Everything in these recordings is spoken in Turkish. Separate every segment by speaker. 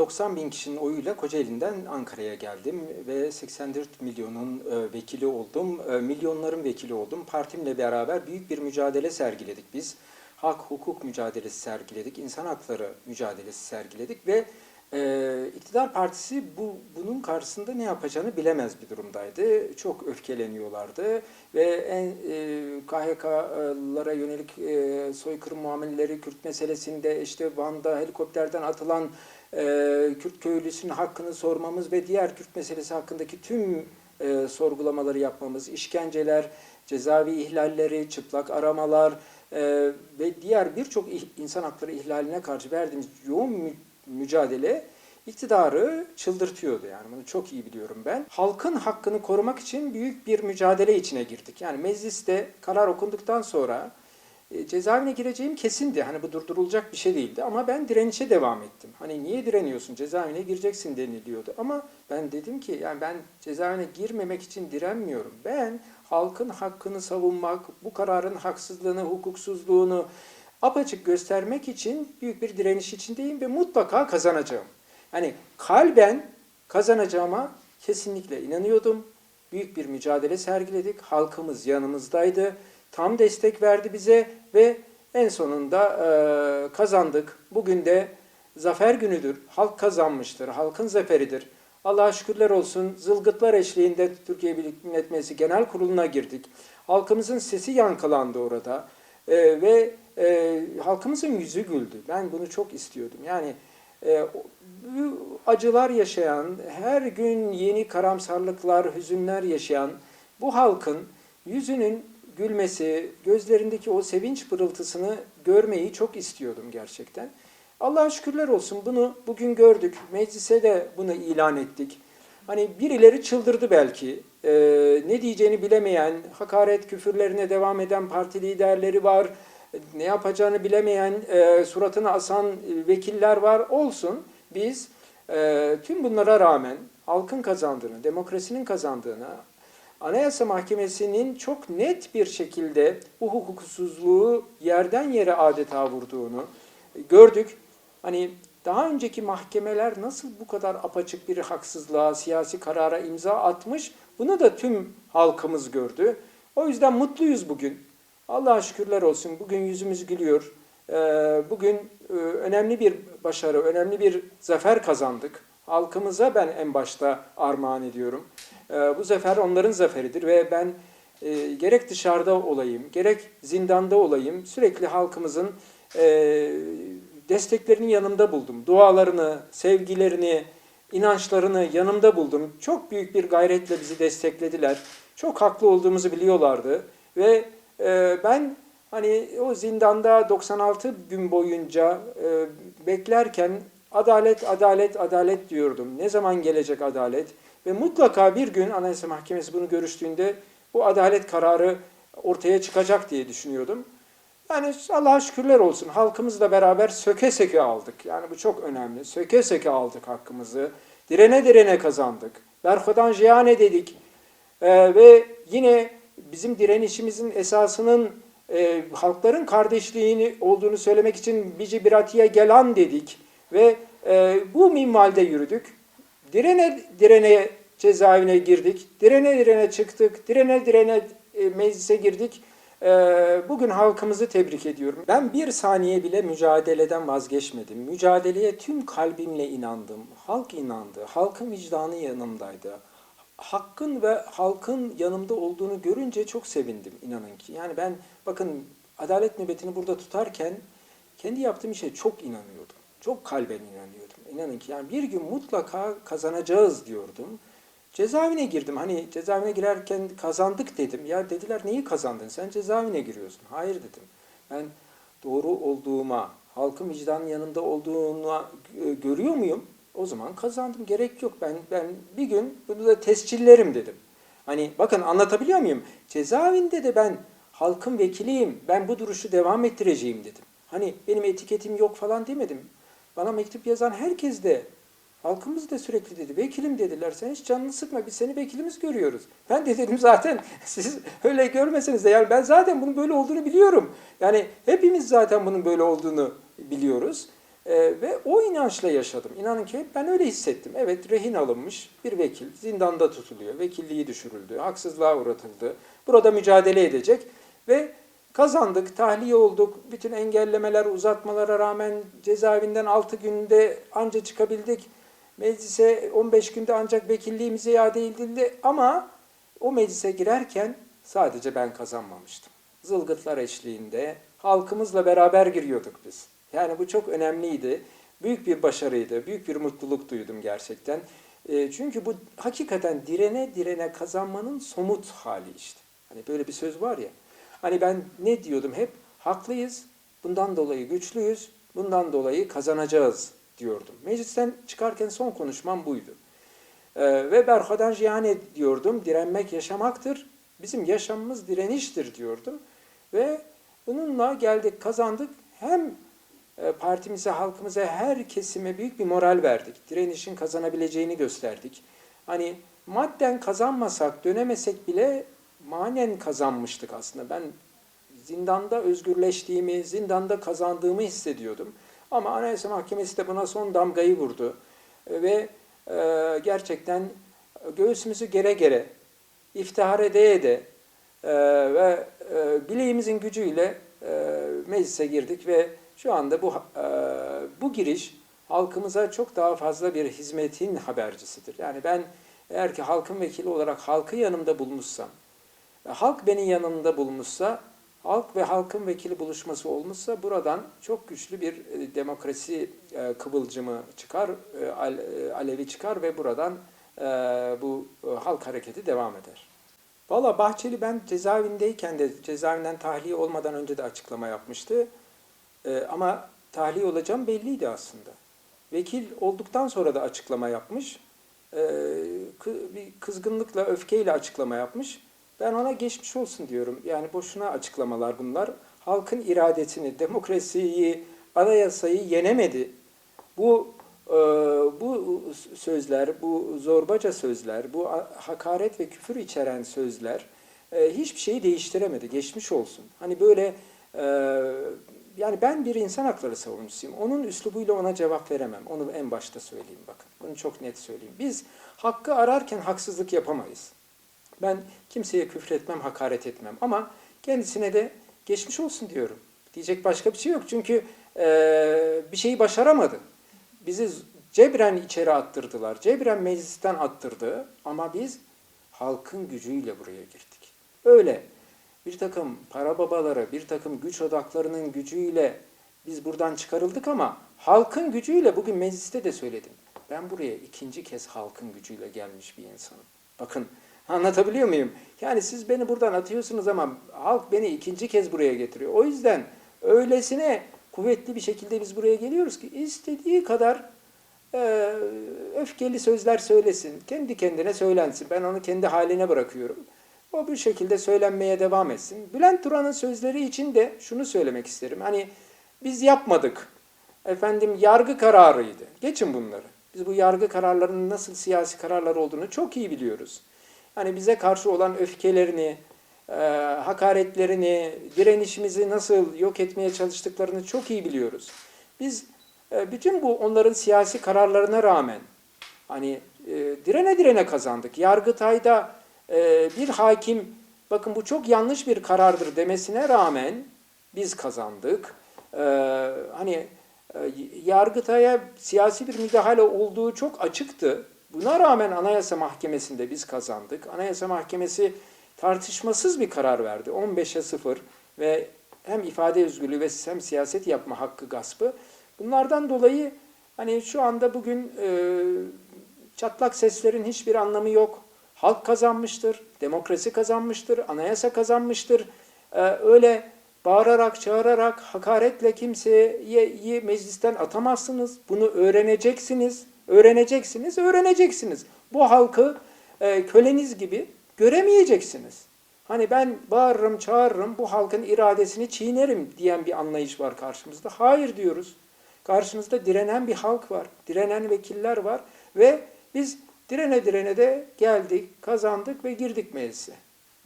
Speaker 1: 90 bin kişinin oyuyla Kocaeli'nden Ankara'ya geldim ve 84 milyonun e, vekili oldum, e, milyonların vekili oldum. Partimle beraber büyük bir mücadele sergiledik biz. Hak, hukuk mücadelesi sergiledik, insan hakları mücadelesi sergiledik ve e, iktidar partisi bu bunun karşısında ne yapacağını bilemez bir durumdaydı. Çok öfkeleniyorlardı ve en e, KHK'lara yönelik e, soykırım muameleleri, Kürt meselesinde işte Van'da helikopterden atılan e, Kürt köylüsünün hakkını sormamız ve diğer Kürt meselesi hakkındaki tüm e, sorgulamaları yapmamız, işkenceler, cezaevi ihlalleri, çıplak aramalar e, ve diğer birçok insan hakları ihlaline karşı verdiğimiz yoğun mü- mücadele iktidarı çıldırtıyordu yani bunu çok iyi biliyorum ben. Halkın hakkını korumak için büyük bir mücadele içine girdik. Yani mecliste karar okunduktan sonra e, cezaevine gireceğim kesindi. Hani bu durdurulacak bir şey değildi ama ben direnişe devam ettim. Hani niye direniyorsun? Cezaevine gireceksin deniliyordu. Ama ben dedim ki yani ben cezaevine girmemek için direnmiyorum. Ben halkın hakkını savunmak, bu kararın haksızlığını, hukuksuzluğunu apaçık göstermek için büyük bir direniş içindeyim ve mutlaka kazanacağım. Hani kalben kazanacağıma kesinlikle inanıyordum. Büyük bir mücadele sergiledik. Halkımız yanımızdaydı. Tam destek verdi bize ve en sonunda e, kazandık. Bugün de zafer günüdür. Halk kazanmıştır. Halkın zaferidir. Allah'a şükürler olsun. Zılgıtlar eşliğinde Türkiye Büyük Millet Meclisi Genel Kurulu'na girdik. Halkımızın sesi yankılandı orada. E, ve e, halkımızın yüzü güldü. Ben bunu çok istiyordum. Yani e, acılar yaşayan, her gün yeni karamsarlıklar, hüzünler yaşayan bu halkın yüzünün gülmesi, gözlerindeki o sevinç pırıltısını görmeyi çok istiyordum gerçekten. Allah'a şükürler olsun bunu bugün gördük. Meclise de bunu ilan ettik. Hani birileri çıldırdı belki. Ee, ne diyeceğini bilemeyen, hakaret küfürlerine devam eden parti liderleri var. Ne yapacağını bilemeyen, e, suratını asan e, vekiller var. Olsun biz e, tüm bunlara rağmen halkın kazandığını, demokrasinin kazandığını, Anayasa Mahkemesi'nin çok net bir şekilde bu hukuksuzluğu yerden yere adeta vurduğunu gördük. Hani daha önceki mahkemeler nasıl bu kadar apaçık bir haksızlığa, siyasi karara imza atmış bunu da tüm halkımız gördü. O yüzden mutluyuz bugün. Allah'a şükürler olsun. Bugün yüzümüz gülüyor. Ee, Bugün e, önemli bir başarı, önemli bir zafer kazandık. Halkımıza ben en başta armağan ediyorum. Ee, Bu zafer onların zaferidir ve ben e, gerek dışarıda olayım, gerek zindanda olayım sürekli halkımızın e, desteklerini yanımda buldum. Dualarını, sevgilerini, inançlarını yanımda buldum. Çok büyük bir gayretle bizi desteklediler. Çok haklı olduğumuzu biliyorlardı ve e, ben hani o zindanda 96 gün boyunca e, beklerken adalet, adalet, adalet diyordum. Ne zaman gelecek adalet? Ve mutlaka bir gün Anayasa Mahkemesi bunu görüştüğünde bu adalet kararı ortaya çıkacak diye düşünüyordum. Yani Allah'a şükürler olsun halkımızla beraber söke söke aldık. Yani bu çok önemli. Söke söke aldık hakkımızı. Direne direne kazandık. Berkodan jiyane dedik. Ee, ve yine bizim direnişimizin esasının e, halkların kardeşliğini olduğunu söylemek için bici biratiye gelan dedik. Ve e, bu minvalde yürüdük. Direne direne cezaevine girdik. Direne direne çıktık. Direne direne e, meclise girdik. E, bugün halkımızı tebrik ediyorum. Ben bir saniye bile mücadeleden vazgeçmedim. Mücadeleye tüm kalbimle inandım. Halk inandı. Halkın vicdanı yanımdaydı. Hakkın ve halkın yanımda olduğunu görünce çok sevindim inanın ki. Yani ben bakın adalet nöbetini burada tutarken kendi yaptığım işe çok inanıyordum. Çok kalben inanıyordum. İnanın ki yani bir gün mutlaka kazanacağız diyordum. Cezaevine girdim. Hani cezaevine girerken kazandık dedim. Ya dediler neyi kazandın? Sen cezaevine giriyorsun. Hayır dedim. Ben doğru olduğuma, halkın vicdanın yanında olduğuna e, görüyor muyum? O zaman kazandım. Gerek yok. Ben ben bir gün bunu da tescillerim dedim. Hani bakın anlatabiliyor muyum? Cezaevinde de ben halkın vekiliyim. Ben bu duruşu devam ettireceğim dedim. Hani benim etiketim yok falan demedim. Bana mektup yazan herkes de halkımız da sürekli dedi. Vekilim dediler. Sen hiç canını sıkma. Biz seni vekilimiz görüyoruz. Ben de dedim zaten siz öyle görmeseniz de yani ben zaten bunun böyle olduğunu biliyorum. Yani hepimiz zaten bunun böyle olduğunu biliyoruz. Ee, ve o inançla yaşadım. İnanın ki ben öyle hissettim. Evet rehin alınmış bir vekil zindanda tutuluyor. Vekilliği düşürüldü. Haksızlığa uğratıldı. Burada mücadele edecek ve kazandık, tahliye olduk. Bütün engellemeler, uzatmalara rağmen cezaevinden 6 günde anca çıkabildik. Meclise 15 günde ancak vekilliğimiz iade edildi ama o meclise girerken sadece ben kazanmamıştım. Zılgıtlar eşliğinde halkımızla beraber giriyorduk biz. Yani bu çok önemliydi. Büyük bir başarıydı. Büyük bir mutluluk duydum gerçekten. E, çünkü bu hakikaten direne direne kazanmanın somut hali işte. Hani böyle bir söz var ya. Hani ben ne diyordum hep? Haklıyız. Bundan dolayı güçlüyüz. Bundan dolayı kazanacağız diyordum. Meclisten çıkarken son konuşmam buydu. Ee, ve berhadan cihane diyordum. Direnmek yaşamaktır. Bizim yaşamımız direniştir diyordum. Ve bununla geldik, kazandık. Hem e, partimize, halkımıza, her kesime büyük bir moral verdik. Direnişin kazanabileceğini gösterdik. Hani madden kazanmasak, dönemesek bile manen kazanmıştık aslında. Ben zindanda özgürleştiğimi, zindanda kazandığımı hissediyordum. Ama Anayasa Mahkemesi de buna son damgayı vurdu. Ve e, gerçekten göğsümüzü gere gere, iftihar ede ede e, ve e, bileğimizin gücüyle e, meclise girdik ve şu anda bu e, bu giriş halkımıza çok daha fazla bir hizmetin habercisidir. Yani ben eğer ki halkın vekili olarak halkı yanımda bulmuşsam, halk benim yanımda bulmuşsa, halk ve halkın vekili buluşması olmuşsa buradan çok güçlü bir e, demokrasi e, kıvılcımı çıkar, e, al- alevi çıkar ve buradan bu halk hareketi devam eder. Valla Bahçeli ben cezaevindeyken de cezaevinden tahliye olmadan önce de açıklama yapmıştı. Ama tahliye olacağım belliydi aslında. Vekil olduktan sonra da açıklama yapmış. Bir kızgınlıkla, öfkeyle açıklama yapmış. Ben ona geçmiş olsun diyorum. Yani boşuna açıklamalar bunlar. Halkın iradesini, demokrasiyi, anayasayı yenemedi. Bu e, bu sözler, bu zorbaca sözler, bu hakaret ve küfür içeren sözler e, hiçbir şeyi değiştiremedi. Geçmiş olsun. Hani böyle e, yani ben bir insan hakları savunucusuyum. Onun üslubuyla ona cevap veremem. Onu en başta söyleyeyim bakın. Bunu çok net söyleyeyim. Biz hakkı ararken haksızlık yapamayız. Ben kimseye küfretmem, hakaret etmem ama kendisine de geçmiş olsun diyorum. Diyecek başka bir şey yok çünkü e, bir şeyi başaramadı. Bizi cebren içeri attırdılar, cebren meclisten attırdı ama biz halkın gücüyle buraya girdik. Öyle bir takım para babaları, bir takım güç odaklarının gücüyle biz buradan çıkarıldık ama halkın gücüyle bugün mecliste de söyledim. Ben buraya ikinci kez halkın gücüyle gelmiş bir insanım. Bakın Anlatabiliyor muyum? Yani siz beni buradan atıyorsunuz ama halk beni ikinci kez buraya getiriyor. O yüzden öylesine kuvvetli bir şekilde biz buraya geliyoruz ki istediği kadar e, öfkeli sözler söylesin. Kendi kendine söylensin. Ben onu kendi haline bırakıyorum. O bir şekilde söylenmeye devam etsin. Bülent Turan'ın sözleri için de şunu söylemek isterim. Hani biz yapmadık. Efendim yargı kararıydı. Geçin bunları. Biz bu yargı kararlarının nasıl siyasi kararlar olduğunu çok iyi biliyoruz. Hani bize karşı olan öfkelerini, e, hakaretlerini, direnişimizi nasıl yok etmeye çalıştıklarını çok iyi biliyoruz. Biz e, bütün bu onların siyasi kararlarına rağmen hani e, direne direne kazandık. Yargıtay'da e, bir hakim bakın bu çok yanlış bir karardır demesine rağmen biz kazandık. E, hani e, Yargıtay'a siyasi bir müdahale olduğu çok açıktı. Buna rağmen Anayasa Mahkemesi'nde biz kazandık. Anayasa Mahkemesi tartışmasız bir karar verdi. 15'e 0 ve hem ifade özgürlüğü ve hem siyaset yapma hakkı gaspı. Bunlardan dolayı hani şu anda bugün e, çatlak seslerin hiçbir anlamı yok. Halk kazanmıştır, demokrasi kazanmıştır, anayasa kazanmıştır. E, öyle bağırarak, çağırarak, hakaretle kimseyi meclisten atamazsınız. Bunu öğreneceksiniz. Öğreneceksiniz, öğreneceksiniz. Bu halkı e, köleniz gibi göremeyeceksiniz. Hani ben bağırırım, çağırırım, bu halkın iradesini çiğnerim diyen bir anlayış var karşımızda. Hayır diyoruz. Karşımızda direnen bir halk var, direnen vekiller var ve biz direne direne de geldik, kazandık ve girdik meclise.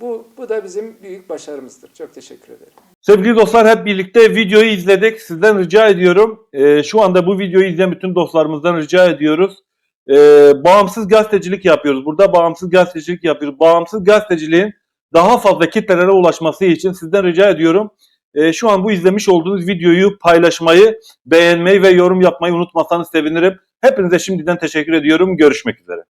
Speaker 1: Bu, bu da bizim büyük başarımızdır. Çok teşekkür ederim.
Speaker 2: Sevgili dostlar hep birlikte videoyu izledik. Sizden rica ediyorum. e, şu anda bu videoyu izleyen bütün dostlarımızdan rica ediyoruz. E, bağımsız gazetecilik yapıyoruz. Burada bağımsız gazetecilik yapıyoruz. Bağımsız gazeteciliğin daha fazla kitlelere ulaşması için sizden rica ediyorum. E, şu an bu izlemiş olduğunuz videoyu paylaşmayı, beğenmeyi ve yorum yapmayı unutmasanız sevinirim. Hepinize şimdiden teşekkür ediyorum. Görüşmek üzere.